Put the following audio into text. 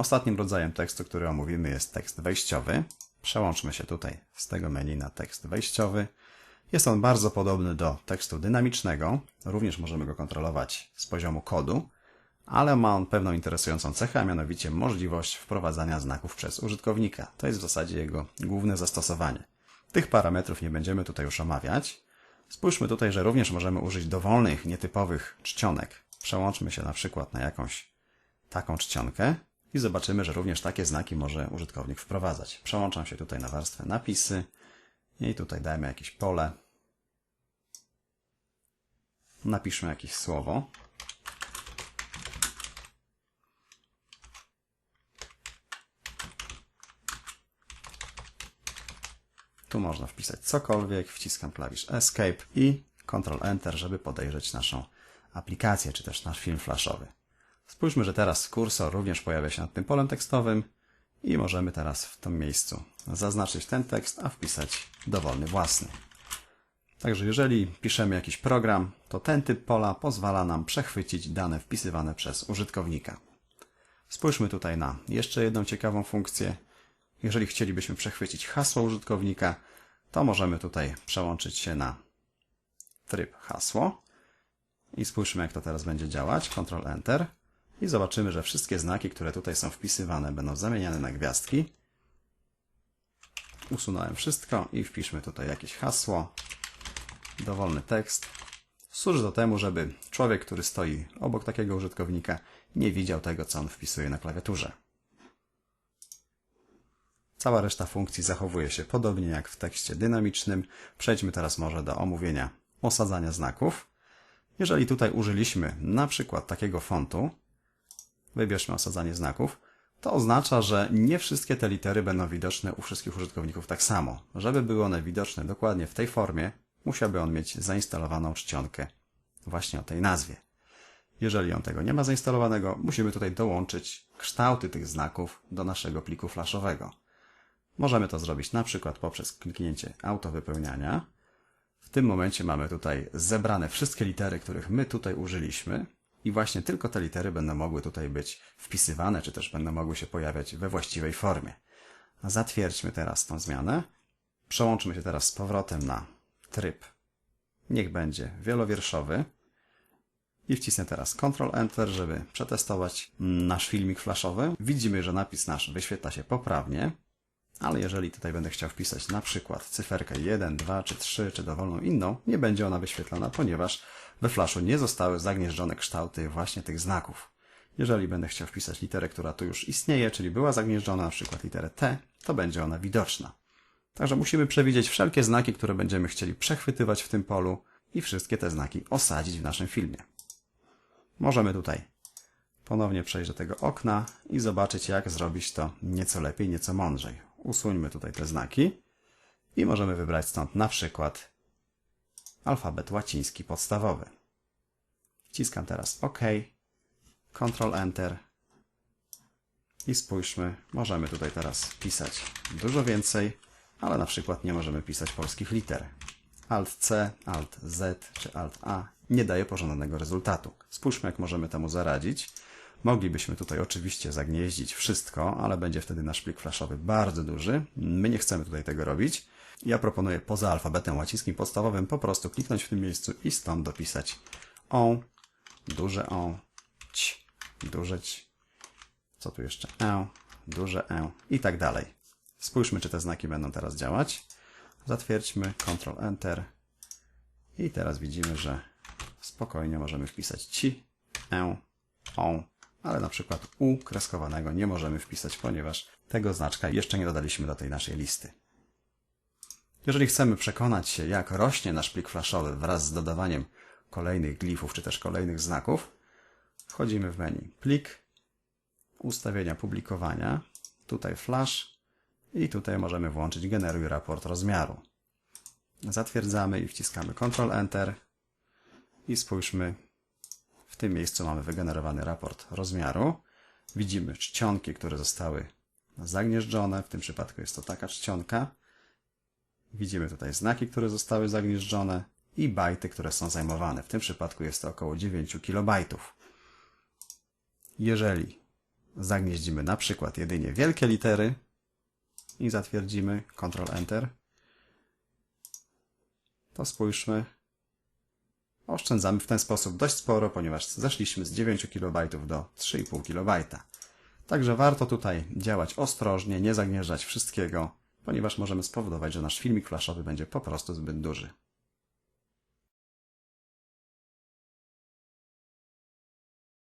Ostatnim rodzajem tekstu, który omówimy jest tekst wejściowy. Przełączmy się tutaj z tego menu na tekst wejściowy. Jest on bardzo podobny do tekstu dynamicznego. Również możemy go kontrolować z poziomu kodu, ale ma on pewną interesującą cechę, a mianowicie możliwość wprowadzania znaków przez użytkownika. To jest w zasadzie jego główne zastosowanie. Tych parametrów nie będziemy tutaj już omawiać. Spójrzmy tutaj, że również możemy użyć dowolnych, nietypowych czcionek. Przełączmy się na przykład na jakąś taką czcionkę i zobaczymy, że również takie znaki może użytkownik wprowadzać. Przełączam się tutaj na warstwę napisy i tutaj dajmy jakieś pole. Napiszmy jakieś słowo. Tu można wpisać cokolwiek, wciskam klawisz Escape i Ctrl Enter, żeby podejrzeć naszą aplikację, czy też nasz film flashowy. Spójrzmy, że teraz kursor również pojawia się nad tym polem tekstowym i możemy teraz w tym miejscu zaznaczyć ten tekst, a wpisać dowolny własny. Także jeżeli piszemy jakiś program, to ten typ pola pozwala nam przechwycić dane wpisywane przez użytkownika. Spójrzmy tutaj na jeszcze jedną ciekawą funkcję. Jeżeli chcielibyśmy przechwycić hasło użytkownika, to możemy tutaj przełączyć się na tryb hasło i spójrzmy jak to teraz będzie działać. Ctrl Enter i zobaczymy, że wszystkie znaki, które tutaj są wpisywane będą zamieniane na gwiazdki. Usunąłem wszystko i wpiszmy tutaj jakieś hasło, dowolny tekst. Służy do temu, żeby człowiek, który stoi obok takiego użytkownika, nie widział tego, co on wpisuje na klawiaturze. Cała reszta funkcji zachowuje się podobnie jak w tekście dynamicznym. Przejdźmy teraz może do omówienia osadzania znaków. Jeżeli tutaj użyliśmy na przykład takiego fontu, wybierzmy osadzanie znaków, to oznacza, że nie wszystkie te litery będą widoczne u wszystkich użytkowników tak samo. Żeby były one widoczne dokładnie w tej formie, musiałby on mieć zainstalowaną czcionkę właśnie o tej nazwie. Jeżeli on tego nie ma zainstalowanego, musimy tutaj dołączyć kształty tych znaków do naszego pliku flashowego. Możemy to zrobić na przykład poprzez kliknięcie auto wypełniania. W tym momencie mamy tutaj zebrane wszystkie litery, których my tutaj użyliśmy i właśnie tylko te litery będą mogły tutaj być wpisywane, czy też będą mogły się pojawiać we właściwej formie. Zatwierdźmy teraz tą zmianę. Przełączmy się teraz z powrotem na tryb. Niech będzie wielowierszowy. I wcisnę teraz Ctrl Enter, żeby przetestować nasz filmik flashowy. Widzimy, że napis nasz wyświetla się poprawnie. Ale jeżeli tutaj będę chciał wpisać na przykład cyferkę 1, 2 czy 3, czy dowolną inną, nie będzie ona wyświetlana, ponieważ we flashu nie zostały zagnieżdżone kształty właśnie tych znaków. Jeżeli będę chciał wpisać literę, która tu już istnieje, czyli była zagnieżdżona, na przykład literę T, to będzie ona widoczna. Także musimy przewidzieć wszelkie znaki, które będziemy chcieli przechwytywać w tym polu i wszystkie te znaki osadzić w naszym filmie. Możemy tutaj ponownie przejść do tego okna i zobaczyć, jak zrobić to nieco lepiej, nieco mądrzej. Usuńmy tutaj te znaki i możemy wybrać stąd na przykład alfabet łaciński podstawowy. Wciskam teraz OK, Ctrl Enter i spójrzmy, możemy tutaj teraz pisać dużo więcej, ale na przykład nie możemy pisać polskich liter. Alt C, Alt Z czy Alt A nie daje pożądanego rezultatu. Spójrzmy, jak możemy temu zaradzić. Moglibyśmy tutaj oczywiście zagnieździć wszystko, ale będzie wtedy nasz plik flashowy bardzo duży. My nie chcemy tutaj tego robić. Ja proponuję poza alfabetem łacińskim podstawowym po prostu kliknąć w tym miejscu i stąd dopisać o, duże o, ć, duże ć, co tu jeszcze, e, duże e i tak dalej. Spójrzmy, czy te znaki będą teraz działać. Zatwierdźmy, Ctrl Enter i teraz widzimy, że spokojnie możemy wpisać ci, e, o, ale na przykład U kreskowanego nie możemy wpisać, ponieważ tego znaczka jeszcze nie dodaliśmy do tej naszej listy. Jeżeli chcemy przekonać się, jak rośnie nasz plik flashowy wraz z dodawaniem kolejnych glifów czy też kolejnych znaków, wchodzimy w menu Plik, ustawienia publikowania, tutaj Flash i tutaj możemy włączyć Generuj raport rozmiaru. Zatwierdzamy i wciskamy Ctrl Enter i spójrzmy, tym miejscu mamy wygenerowany raport rozmiaru. Widzimy czcionki, które zostały zagnieżdżone. W tym przypadku jest to taka czcionka. Widzimy tutaj znaki, które zostały zagnieżdżone i bajty, które są zajmowane. W tym przypadku jest to około 9 KB. Jeżeli zagnieździmy na przykład jedynie wielkie litery i zatwierdzimy Ctrl Enter, to spójrzmy. Oszczędzamy w ten sposób dość sporo, ponieważ zeszliśmy z 9 KB do 3,5 KB. Także warto tutaj działać ostrożnie, nie zagnieżdżać wszystkiego, ponieważ możemy spowodować, że nasz filmik flashowy będzie po prostu zbyt duży.